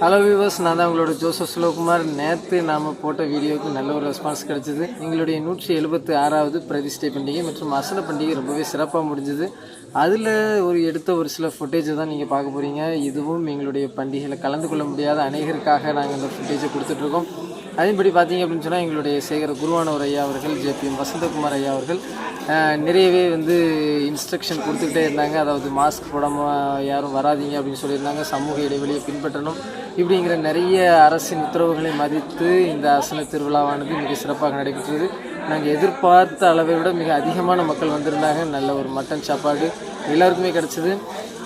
Hello viewers நான் தான் உங்களோட ஜோசப் சிவகுமார். நேற்று நாம் போட்ட வீடியோவுக்கு நல்ல ஒரு ரெஸ்பான்ஸ் கிடைச்சிது. எங்களுடைய நூற்றி எழுபத்தி ஆறாவது பிரதிஷ்டை பண்டிகை மற்றும் அசன பண்டிகை ரொம்பவே சிறப்பாக முடிஞ்சுது. அதில் ஒரு எடுத்த ஒரு சில ஃபுட்டேஜை தான் நீங்கள் பார்க்க போகிறீங்க இதுவும் எங்களுடைய பண்டிகையில் கலந்து கொள்ள முடியாத அநேகருக்காக நாங்கள் இந்த ஃபுட்டேஜை கொடுத்துட்ருக்கோம் அதன்படி பார்த்தீங்க அப்படின்னு சொன்னால் எங்களுடைய சேகர குருவானவர் ஐயா அவர்கள் ஜேபிஎம் வசந்தகுமார் ஐயா அவர்கள் நிறையவே வந்து இன்ஸ்ட்ரக்ஷன் கொடுத்துக்கிட்டே இருந்தாங்க. அதாவது மாஸ்க் போடாமல் யாரும் வராதீங்க அப்படின்னு சொல்லியிருந்தாங்க. சமூக இடைவெளியை பின்பற்றணும் இப்படிங்கிற நிறைய அரசின் உத்தரவுகளை மதித்து இந்த அசன திருவிழாவானது மிக சிறப்பாக நடைபெற்றது. நாங்கள் எதிர்பார்த்த அளவை விட மிக அதிகமான மக்கள் வந்திருந்தாங்க. நல்ல ஒரு மட்டன் சாப்பாடு எல்லாருக்குமே கிடச்சிது.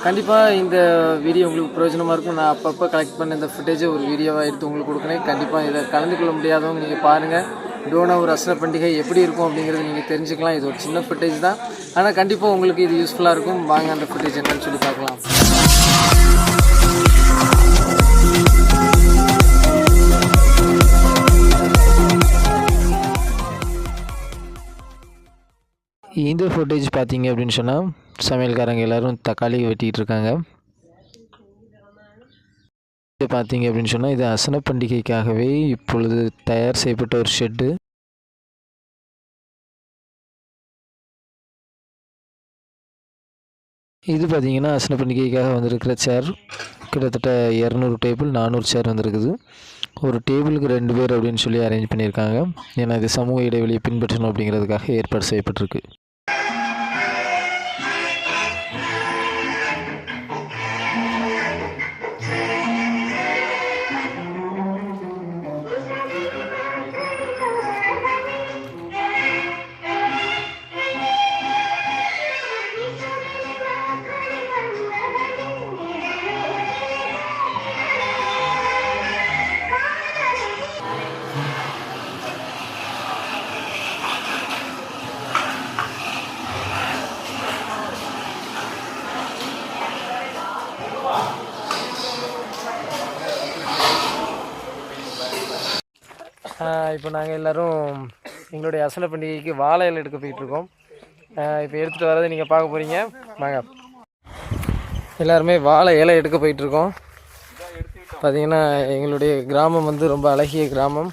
கண்டிப்பாக இந்த வீடியோ உங்களுக்கு பிரயோஜனமாக இருக்கும். நான் அப்பப்போ கலெக்ட் பண்ண இந்த ஃபுட்டேஜை ஒரு வீடியோவாக எடுத்து உங்களுக்கு கொடுக்குறேன். கண்டிப்பாக இதை கலந்து கொள்ள முடியாதவங்க நீங்கள் பாருங்கள் டோனா ஒரு அசன பண்டிகை எப்படி இருக்கும் அப்படிங்கிறது நீங்கள் தெரிஞ்சுக்கலாம். இது ஒரு சின்ன ஃபுட்டேஜ் தான். ஆனால் கண்டிப்பாக உங்களுக்கு இது யூஸ்ஃபுல்லாக இருக்கும். வாங்க அந்த ஃபுட்டேஜ் என்னன்னு சொல்லி பார்க்கலாம். இந்த ஃபுட்டேஜ் பார்த்தீங்க அப்படின்னு சொன்னால் சமையல்காரங்க எல்லோரும் தக்காளி வெட்டிகிட்டு இருக்காங்க இது பார்த்தீங்க அப்படின்னு சொன்னால் இது அசன பண்டிகைக்காகவே இப்பொழுது தயார் செய்யப்பட்ட ஒரு ஷெட்டு இது பார்த்தீங்கன்னா அசன பண்டிகைக்காக வந்திருக்கிற சேர் கிட்டத்தட்ட இரநூறு டேபிள் நானூறு சேர் வந்திருக்குது. ஒரு டேபிளுக்கு ரெண்டு பேர் அப்படின்னு சொல்லி அரேஞ்ச் பண்ணியிருக்காங்க. ஏன்னா இது சமூக இடைவெளியை பின்பற்றணும் அப்படிங்கிறதுக்காக ஏற்பாடு செய்யப்பட்டிருக்கு. இப்போ நாங்கள் எல்லோரும் எங்களுடைய அசல பண்டிகைக்கு வாழை இலை எடுக்க போயிட்டுருக்கோம் இப்போ எடுத்துகிட்டு வரதை நீங்கள் பார்க்க போகிறீங்க வாங்க. எல்லாருமே வாழை இலை எடுக்க போயிட்டுருக்கோம் பார்த்திங்கன்னா எங்களுடைய கிராமம் வந்து ரொம்ப அழகிய கிராமம்.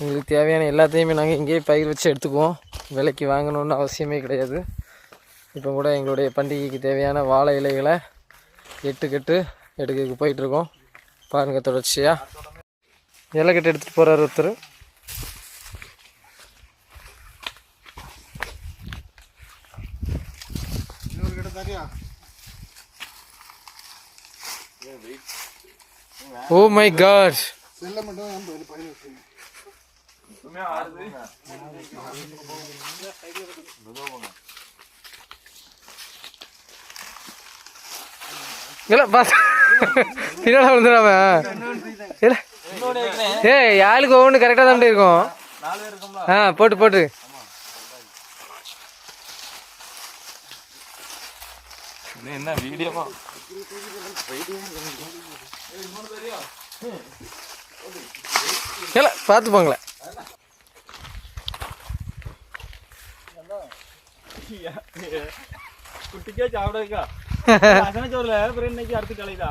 எங்களுக்கு தேவையான எல்லாத்தையுமே நாங்கள் இங்கேயே பயிர் வச்சு எடுத்துக்குவோம். விலைக்கு வாங்கணும்னு அவசியமே கிடையாது. இப்போ கூட எங்களுடைய பண்டிகைக்கு தேவையான வாழை இலைகளை எட்டுக்கட்டு எடுக்க போயிட்டுருக்கோம் பாருங்கள் தொடர்ச்சியாக இலைக்கட்டு எடுத்துகிட்டு போகிறார் ஒருத்தர். ஓ மை காட் இல்ல பாஸ் பின்னால விழுந்துடாம இல்ல ஏய் ஆளுக்கு ஒவ்வொன்று கரெக்டாக தான் இருக்கும். ஆ போட்டு போட்டு. என்ன வீடியோவா இல்ல பார்த்து போங்களேன் குட்டிக்கே சாப்பிடாக்கா அசன சோறுல அப்புறம் இன்னைக்கு அடுத்து கலைதா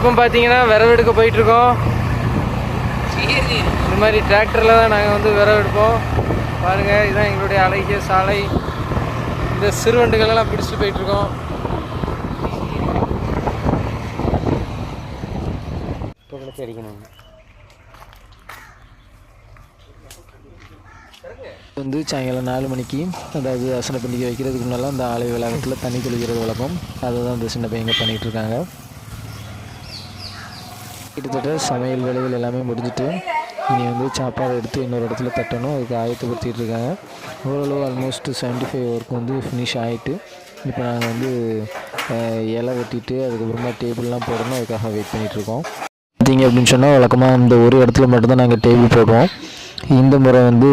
இப்போ பார்த்தீங்கன்னா விரவு எடுக்க போயிட்டுருக்கோம் இந்த மாதிரி டிராக்டரில் தான் நாங்கள் வந்து விரவு எடுப்போம் பாருங்கள் இதுதான் எங்களுடைய அழகிய சாலை. இந்த சிறுவண்டுகள் எல்லாம் பிடிச்சிட்டு போயிட்டுருக்கோம். வந்து சாயங்காலம் நாலு மணிக்கு அதாவது அசன பண்டிகை வைக்கிறதுக்கு முன்னால் அந்த ஆலய வளாகத்தில் தண்ணி தெளிக்கிறது வழக்கம். அதை தான் இந்த சின்ன பையங்க பண்ணிகிட்டு இருக்காங்க. கிட்டத்தட்ட சமையல் வேலைகள் எல்லாமே முடிஞ்சிட்டு இனி வந்து சாப்பாடு எடுத்து இன்னொரு இடத்துல தட்டணும். அதுக்கு ஆயத்தப்படுத்திகிட்டு இருக்காங்க. ஓரளவு ஆல்மோஸ்ட் செவன்ட்டி ஃபைவ் ஒர்க் வந்து ஃபினிஷ் ஆகிட்டு இப்போ நாங்கள் வந்து இலை வெட்டிட்டு அதுக்கப்புறமா டேபிள்லாம் போடணும். அதுக்காக வெயிட் பண்ணிகிட்ருக்கோம் பார்த்தீங்க அப்படின்னு சொன்னால் வழக்கமாக இந்த ஒரு இடத்துல மட்டும்தான் நாங்கள் டேபிள் போடுவோம் இந்த முறை வந்து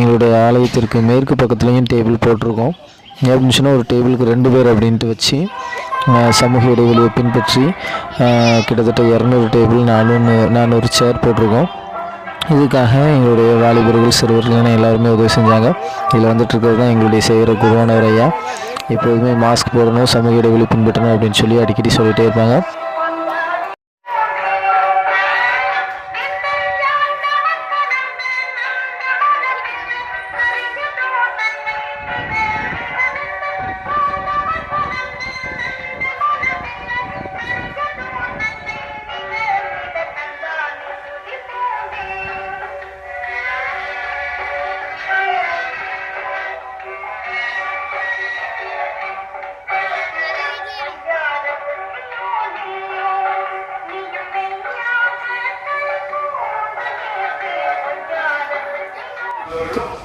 எங்களுடைய ஆலயத்திற்கு மேற்கு பக்கத்துலேயும் டேபிள் போட்டிருக்கோம். அப்படின்னு சொன்னால் ஒரு டேபிளுக்கு ரெண்டு பேர் அப்படின்ட்டு வச்சு சமூக இடைவெளியை பின்பற்றி கிட்டத்தட்ட இரநூறு டேபிள் நானூறு நானூறு சேர் போட்டிருக்கோம். இதுக்காக எங்களுடைய வாலிபர்கள் சிறுவர்கள் எல்லாருமே உதவி செஞ்சாங்க. இதில் வந்துட்டு இருக்கிறது தான் எங்களுடைய செய்கிற குருவானவர் ஐயா. எப்போதுமே மாஸ்க் போடணும் சமூக இடைவெளி பின்பற்றணும் அப்படின்னு சொல்லி அடிக்கடி சொல்லிகிட்டே இருப்பாங்க.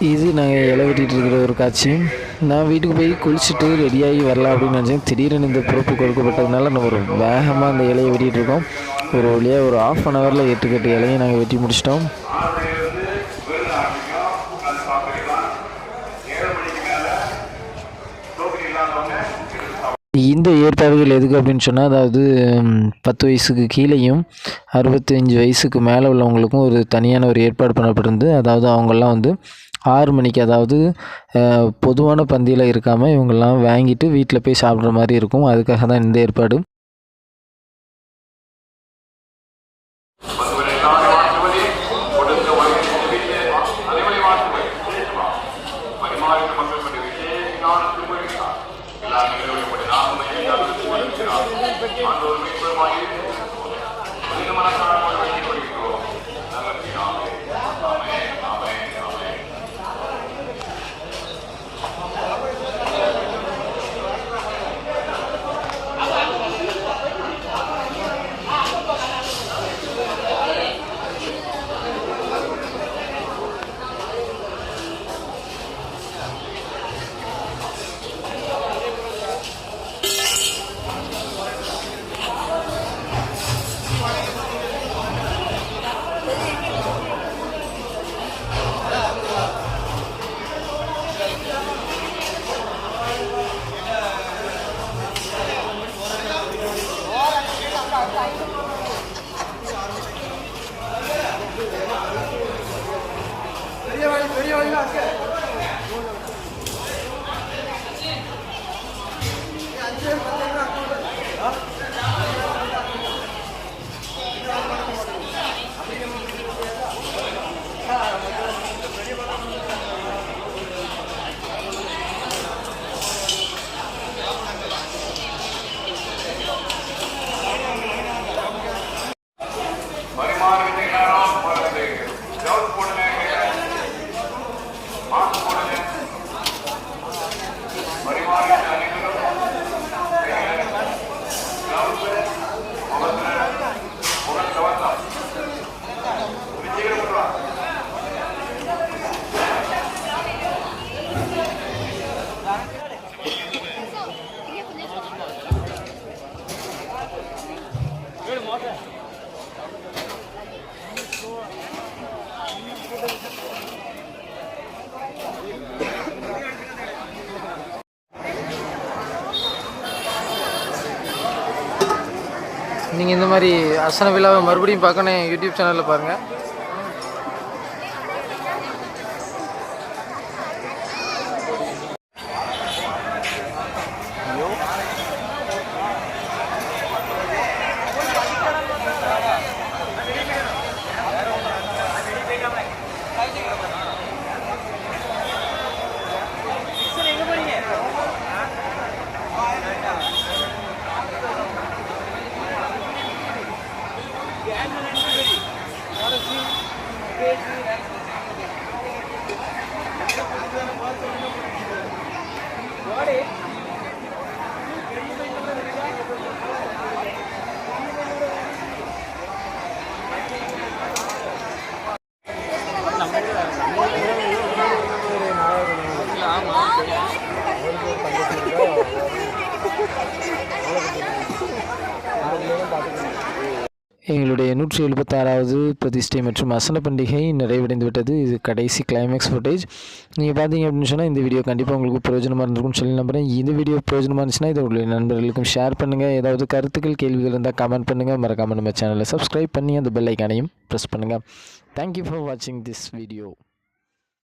இது நாங்கள் இலை வெட்டிகிட்டு இருக்கிற ஒரு காட்சி. நான் வீட்டுக்கு போய் குளிச்சுட்டு ரெடியாகி வரலாம் அப்படின்னு நினச்சேன். திடீர்னு இந்த பொறுப்பு கொடுக்கப்பட்டதுனால நம்ம ஒரு வேகமாக அந்த இலையை வெட்டிகிட்டு இருக்கோம். ஒரு வழியாக ஒரு ஆஃப் அன் ஹவரில் எட்டு கட்டு இலையை நாங்கள் வெட்டி முடிச்சிட்டோம். இந்த ஏற்பாடுகள் எதுக்கு அப்படின்னு சொன்னால் அதாவது பத்து வயசுக்கு கீழேயும் அறுபத்தஞ்சு வயசுக்கு மேலே உள்ளவங்களுக்கும் ஒரு தனியான ஒரு ஏற்பாடு பண்ணப்பட்டிருந்து அதாவது அவங்கெல்லாம் வந்து ஆறு மணிக்கு அதாவது பொதுவான பந்தியில் இருக்காமல் இவங்கெல்லாம் வாங்கிட்டு வீட்டில் போய் சாப்பிட்ற மாதிரி இருக்கும். அதுக்காக தான் இந்த ஏற்பாடு. 아. நீங்கள் இந்த மாதிரி அசன விழாவை மறுபடியும் பார்க்கணும் யூடியூப் சேனலில் பாருங்கள் நூற்றி எழுபத்தாறாவது பிரதிஷ்டை மற்றும் வசன பண்டிகை நிறைவடைந்து விட்டது இது கடைசி கிளைமேக்ஸ் ஃபுட்டேஜ் நீங்கள் பார்த்தீங்க அப்படின்னு சொன்னால் இந்த வீடியோ கண்டிப்பாக உங்களுக்கு பிரயோஜனமாக இருந்திருக்கும்னு சொல்லி நம்புறேன். இந்த வீடியோ பிரயோஜனமாக இருந்துச்சுன்னா இதை உங்களுடைய நண்பர்களுக்கும் ஷேர் பண்ணுங்கள் ஏதாவது கருத்துக்கள் கேள்விகள் இருந்தால் கமெண்ட் பண்ணுங்கள் மறக்காமல் நம்ம சேனலை சப்ஸ்கிரைப் பண்ணி அந்த பெல் ஐக்கானையும் ப்ரெஸ் பண்ணுங்கள் தேங்க்யூ ஃபார் வாட்சிங் திஸ் வீடியோ